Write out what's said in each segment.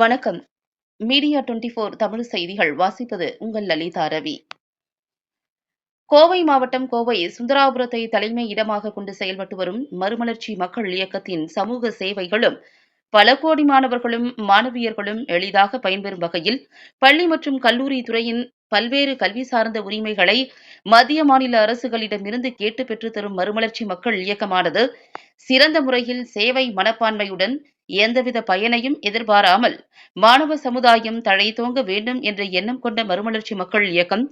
வணக்கம். Media twenty four Tamil செய்திகள் வாசிப்பது உங்கள் லலிதா ரவி. கோவை மாவட்டம் கோவை சுந்தராபுரத்தை தலைமை இடமாக கொண்டு செயல்பட்டு வரும் மறுமலர்ச்சி மக்கள் இயக்கத்தின் சமூக சேவைகளும் பல கோடி மாணவர்களும் மாணவியர்களும் எளிதாக பயன்பெறும் வகையில் பள்ளி மற்றும் கல்லூரி துறையின் பல்வேறு கல்வி சார்ந்த உரிமைகளை மத்திய மாநில அரசுகளிடமிருந்து கேட்டு பெற்றுத் தரும் மறுமலர்ச்சி மக்கள் இயக்கமானது சிறந்த முறையில் சேவை மனப்பான்மையுடன் எந்தவித பயனையும் எதிர்பாராமல் மாணவ சமுதாயம் தழைத்தோங்க வேண்டும் என்ற எண்ணம் கொண்ட மறுமலர்ச்சி மக்கள் இயக்கம்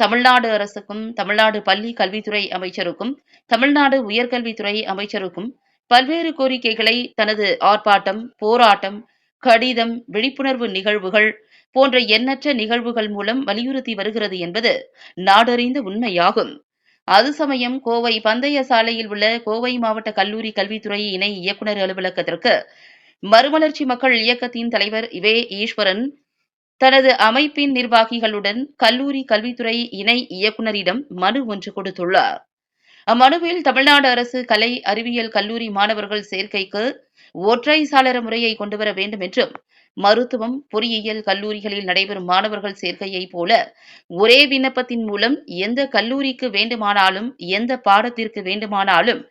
தமிழ்நாடு அரசுக்கும் தமிழ்நாடு பள்ளி கல்வித்துறை அமைச்சருக்கும் தமிழ்நாடு உயர்கல்வித்துறை அமைச்சருக்கும் பல்வேறு கோரிக்கைகளை தனது ஆர்ப்பாட்டம் போராட்டம் கடிதம் விழிப்புணர்வு நிகழ்வுகள் போன்ற எண்ணற்ற நிகழ்வுகள் மூலம் வலியுறுத்தி வருகிறது என்பது நாடறிந்த உண்மையாகும். அது சமயம் கோவை பந்தய சாலையில் உள்ள கோவை மாவட்ட கல்லூரி கல்வித்துறை இணை இயக்குநர் அலுவலகத்திற்கு மறுமலர்ச்சி மக்கள் இயக்கத்தின் தலைவர் வே. ஈஸ்வரன் தனது அமைப்பின் நிர்வாகிகளுடன் கல்லூரி கல்வித்துறை இணை இயக்குநரிடம் மனு ஒன்று கொடுத்துள்ளார். அம்மனுவில் தமிழ்நாடு அரசு கலை அறிவியல் கல்லூரி மாணவர்கள் சேர்க்கைக்கு ஒற்றை சாளர முறையை கொண்டுவர வேண்டும் என்றும் மருத்துவம் பொறியியல் கல்லூரிகளில் நடைபெறும் மாணவர்கள் சேர்க்கையைப் போல ஒரே விண்ணப்பத்தின் மூலம் எந்த கல்லூரிக்கு வேண்டுமானாலும் எந்த பாடத்திற்கு வேண்டுமானாலும்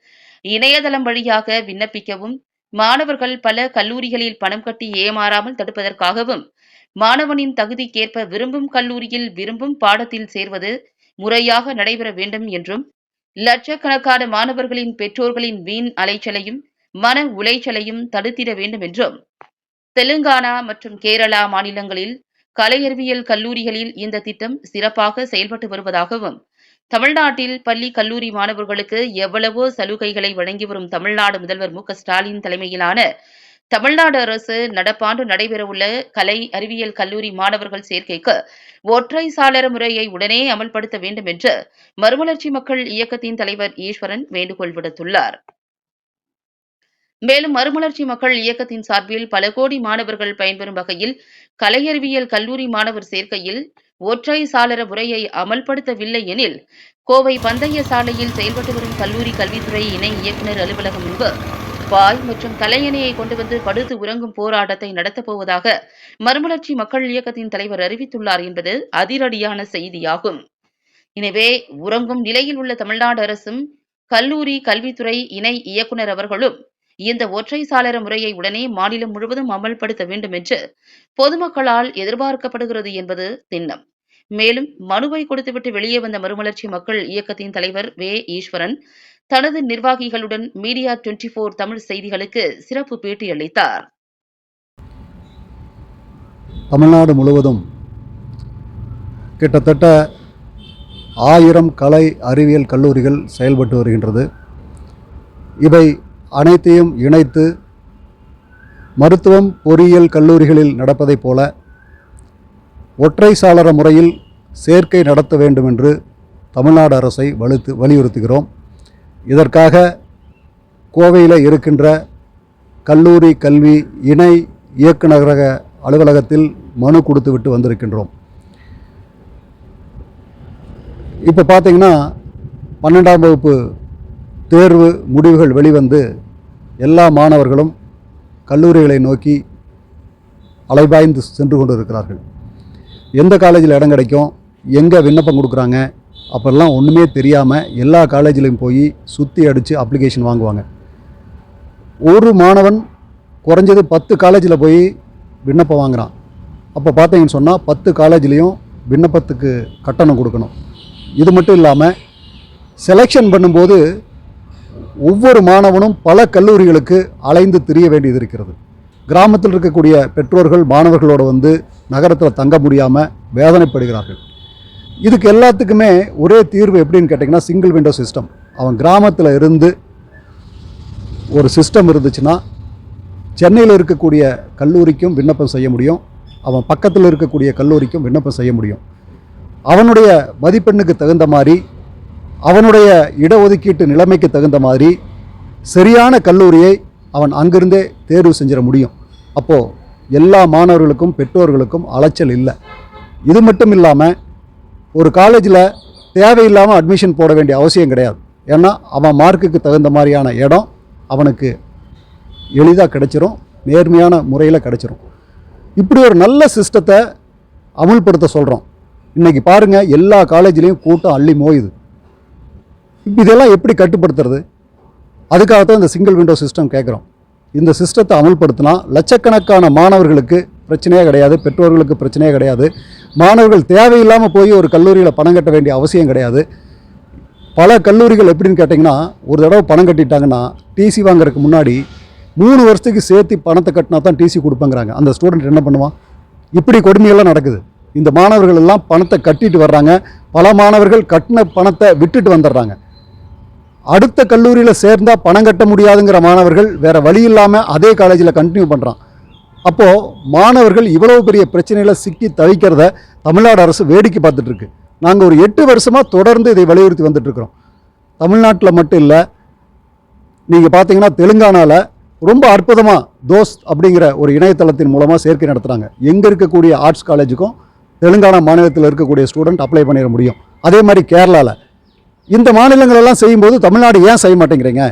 இணையதளம் வழியாக விண்ணப்பிக்கவும் மாணவர்கள் பல கல்லூரிகளில் பணம் கட்டி ஏமாறாமல் தடுப்பதற்காகவும் மாணவனின் தகுதிக்கேற்ப விரும்பும் கல்லூரியில் விரும்பும் பாடத்தில் சேர்வது முறையாக நடைபெற வேண்டும் என்றும் லட்சக்கணக்கான மாணவர்களின் பெற்றோர்களின் வீண் அலைச்சலையும் மன உளைச்சலையும் தடுத்திட வேண்டும் என்றும் தெலுங்கானா மற்றும் கேரளா மாநிலங்களில் கலையறிவியல் கல்லூரிகளில் இந்த திட்டம் சிறப்பாக செயல்பட்டு வருவதாகவும் தமிழ்நாட்டில் பள்ளி கல்லூரி மாணவர்களுக்கு எவ்வளவோ சலுகைகளை வழங்கி வரும் தமிழ்நாடு முதல்வர் மு ஸ்டாலின் தலைமையிலான தமிழ்நாடு அரசு நடப்பாண்டு நடைபெறவுள்ள கலை அறிவியல் கல்லூரி மாணவர்கள் சேர்க்கைக்கு ஒற்றை சாளர முறையை உடனே அமல்படுத்த வேண்டும் என்று மறுமலர்ச்சி மக்கள் இயக்கத்தின் தலைவர் ஈஸ்வரன் வேண்டுகோள் விடுத்துள்ளார். மேலும் மறுமலர்ச்சி மக்கள் இயக்கத்தின் சார்பில் பல கோடி மாணவர்கள் பயன்பெறும் வகையில் கலையறிவியல் கல்லூரி மாணவர் சேர்க்கையில் ஒற்றை சாளர முறையை அமல்படுத்தவில்லை எனில் கோவை பந்தய சாலையில் செயல்பட்டு வரும் கல்லூரி கல்வித்துறை இணை இயக்குநர் அலுவலகம் முன்பு பாய் மற்றும் தலையணையை கொண்டு வந்து படுத்து உறங்கும் போராட்டத்தை நடத்தப்போவதாக மறுமலர்ச்சி மக்கள் இயக்கத்தின் தலைவர் அறிவித்துள்ளார் என்பது அதிரடியான செய்தியாகும். எனவே உறங்கும் நிலையில் உள்ள தமிழ்நாடு அரசும் கல்லூரி கல்வித்துறை இணை இயக்குநர் அவர்களும் இந்த ஒற்றை சாளர முறையை உடனே மாநிலம் முழுவதும் அமல்படுத்த வேண்டும் என்று பொதுமக்களால் எதிர்பார்க்கப்படுகிறது என்பது திண்ணம். மேலும் மனுவை கொடுத்துவிட்டு வெளியே வந்த மறுமலர்ச்சி மக்கள் இயக்கத்தின் தலைவர் வே. ஈஸ்வரன் தனது நிர்வாகிகளுடன் மீடியா டுவெண்டி போர் தமிழ் செய்திகளுக்கு சிறப்பு பேட்டி அளித்தார். தமிழ்நாடு முழுவதும் கிட்டத்தட்ட ஆயிரம் கலை அறிவியல் கல்லூரிகள் செயல்பட்டு வருகின்றது. இவை அனைத்தையும் இணைத்து மருத்துவம் பொறியியல் கல்லூரிகளில் நடப்பதைப் போல ஒற்றை சாளர முறையில் சேர்க்கை நடத்த வேண்டும் என்று தமிழ்நாடு அரசை வலுத்து வலியுறுத்துகிறோம். இதற்காக கோவையில் இருக்கின்ற கல்லூரி கல்வி இணை இயக்குநரக அலுவலகத்தில் மனு கொடுத்துவிட்டு வந்திருக்கின்றோம். இப்போ பார்த்திங்கன்னா பன்னெண்டாம் வகுப்பு தேர்வு முடிவுகள் வெளிவந்து எல்லா மாணவர்களும் கல்லூரிகளை நோக்கி அலைபாய்ந்து சென்று கொண்டு இருக்கிறார்கள் எந்த காலேஜில் இடம் கிடைக்கும் எங்கே விண்ணப்பம் கொடுக்குறாங்க அப்போல்லாம் ஒன்றுமே தெரியாமல் எல்லா காலேஜிலையும் போய் சுற்றி அடித்து அப்ளிகேஷன் வாங்குவாங்க. ஒரு மாணவன் குறைஞ்சது பத்து காலேஜில் போய் விண்ணப்பம் வாங்குறான். அப்போ பார்த்தீங்கன்னு சொன்னால் பத்து காலேஜ்லேயும் விண்ணப்பத்துக்கு கட்டணம் கொடுக்கணும். இது மட்டும் இல்லாமல் செலெக்ஷன் பண்ணும்போது ஒவ்வொரு மாணவனும் பல கல்லூரிகளுக்கு அலைந்து திரிய வேண்டியது இருக்கிறது கிராமத்தில் இருக்கக்கூடிய பெற்றோர்கள் மாணவர்களோடு வந்து நகரத்தில் தங்க முடியாமல் வேதனைப்படுகிறார்கள். இதுக்கு எல்லாத்துக்குமே ஒரே தீர்வு எப்படின்னு கேட்டிங்கன்னா சிங்கிள் விண்டோ சிஸ்டம் அவன் கிராமத்தில் இருந்து ஒரு சிஸ்டம் இருந்துச்சுன்னா சென்னையில் இருக்கக்கூடிய கல்லூரிக்கும் விண்ணப்பம் செய்ய முடியும். அவன் பக்கத்தில் இருக்கக்கூடிய கல்லூரிக்கும் விண்ணப்பம் செய்ய முடியும். அவனுடைய மதிப்பெண்ணுக்கு தகுந்த மாதிரி அவனுடைய இடஒதுக்கீட்டு நிலைமைக்கு தகுந்த மாதிரி சரியான கல்லூரியை அவன் அங்கிருந்தே தேர்வு செஞ்சிட முடியும். அப்போது எல்லா மாணவர்களுக்கும் பெற்றோர்களுக்கும் அலைச்சல் இல்லை. இது மட்டும் இல்லாமல் ஒரு காலேஜில் தேவையில்லாமல் அட்மிஷன் போட வேண்டிய அவசியம் கிடையாது. ஏன்னா அவன் மார்க்குக்கு தகுந்த மாதிரியான இடம் அவனுக்கு எளிதாக கிடைச்சிரும் நேர்மையான முறையில் கிடைச்சிரும். இப்படி ஒரு நல்ல சிஸ்டத்தை அமுல்படுத்த சொல்கிறோம் இன்றைக்கி பாருங்கள் எல்லா காலேஜ்லேயும் கூட்டம் அள்ளி மோயுது. இதெல்லாம் எப்படி கட்டுப்படுத்துறது? அதுக்காகத்தான் இந்த சிங்கிள் விண்டோ சிஸ்டம் கேட்குறோம். இந்த சிஸ்டத்தை அமல்படுத்தினா லட்சக்கணக்கான மாணவர்களுக்கு பிரச்சனையே கிடையாது பெற்றோர்களுக்கு பிரச்சனையே கிடையாது. மாணவர்கள் தேவையில்லாமல் போய் ஒரு கல்லூரியில் பணம் கட்ட வேண்டிய அவசியம் கிடையாது. பல கல்லூரிகள் எப்படின்னு கேட்டிங்கன்னா ஒரு தடவை பணம் கட்டிட்டாங்கன்னா டிசி வாங்குறதுக்கு முன்னாடி மூணு வருஷத்துக்கு சேர்த்து பணத்தை கட்டினா தான் டிசி கொடுப்பேங்கிறாங்க. அந்த ஸ்டூடெண்ட் என்ன பண்ணுவான்? இப்படி கொடுமையெல்லாம் நடக்குது. இந்த மாணவர்கள் எல்லாம் பணத்தை கட்டிட்டு வர்றாங்க. பல மாணவர்கள் கட்டின பணத்தை விட்டுட்டு வந்துடுறாங்க. அடுத்த கல்லூரியில் சேர்ந்தால் பணம் கட்ட முடியாதுங்கிற மாணவர்கள் வேறு வழி இல்லாமல் அதே காலேஜில் கண்டினியூ பண்ணுறான் அப்போது மாணவர்கள் இவ்வளவு பெரிய பிரச்சனையில் சிக்கி தவிக்கிறத தமிழ்நாடு அரசு வேடிக்கை பார்த்துட்ருக்கு நாங்கள் ஒரு எட்டு வருஷமாக தொடர்ந்து இதை வலியுறுத்தி வந்துட்டுருக்குறோம் தமிழ்நாட்டில் மட்டும் இல்லை நீங்கள் பார்த்தீங்கன்னா தெலுங்கானாவில் ரொம்ப அற்புதமாக தோஸ்த் அப்படிங்கிற ஒரு இணையதளத்தின் மூலமாக சேர்க்கை நடத்துகிறாங்க எங்கே இருக்கக்கூடிய ஆர்ட்ஸ் காலேஜுக்கும் தெலுங்கானா மாநிலத்தில் இருக்கக்கூடிய ஸ்டூடெண்ட் அப்ளை பண்ணிட முடியும். அதே மாதிரி கேரளாவில் இந்த மாநிலங்கள் எல்லாம் செய்யும்போது தமிழ்நாடு ஏன் செய்ய மாட்டேங்கிறீங்க?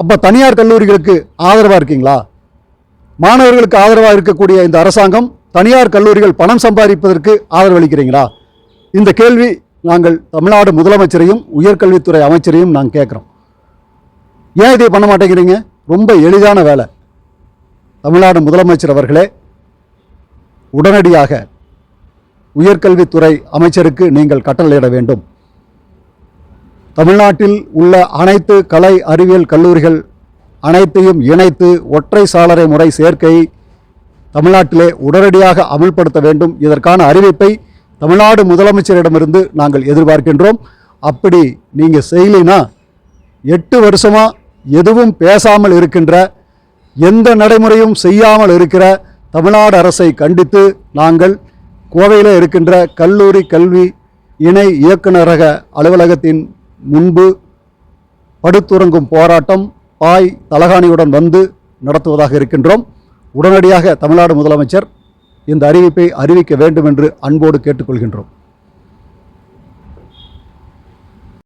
அப்போ தனியார் கல்லூரிகளுக்கு ஆதரவாக இருக்கீங்களா? மாணவர்களுக்கு ஆதரவாக இருக்கக்கூடிய இந்த அரசாங்கம் தனியார் கல்லூரிகள் பணம் சம்பாதிப்பதற்கு ஆதரவளிக்கிறீங்களா? இந்த கேள்வி நாங்கள் தமிழ்நாடு முதலமைச்சரையும் உயர்கல்வித்துறை அமைச்சரையும் நாங்கள் கேட்குறோம். ஏன் இதை பண்ண மாட்டேங்கிறீங்க? ரொம்ப எளிதான வேலை. தமிழ்நாடு முதலமைச்சர் அவர்களே உடனடியாக உயர்கல்வித்துறை அமைச்சருக்கு நீங்கள் கட்டளையிட வேண்டும். தமிழ்நாட்டில் உள்ள அனைத்து கலை அறிவியல் கல்லூரிகள் அனைத்தையும் இணைத்து ஒற்றை சாளரை முறை சேர்க்கை தமிழ்நாட்டிலே உடனடியாக அமல்படுத்த வேண்டும். இதற்கான அறிவிப்பை தமிழ்நாடு முதலமைச்சரிடமிருந்து நாங்கள் எதிர்பார்க்கின்றோம். அப்படி நீங்கள் செய்யலைன்னா எட்டு வருஷமாக எதுவும் பேசாமல் இருக்கின்ற எந்த நடைமுறையும் செய்யாமல் இருக்கிற தமிழ்நாடு அரசை கண்டித்து நாங்கள் கோவையில் இருக்கின்ற கல்லூரி கல்வி இணை இயக்குநரக அலுவலகத்தின் முன்பு படுத்துறங்கும் போராட்டம் பாய் தலகாணியுடன் வந்து நடத்துவதாக இருக்கின்றோம். உடனடியாக தமிழ்நாடு முதலமைச்சர் இந்த அறிவிப்பை அறிவிக்க வேண்டும் என்று அன்போடு கேட்டுக்கொள்கின்றோம்.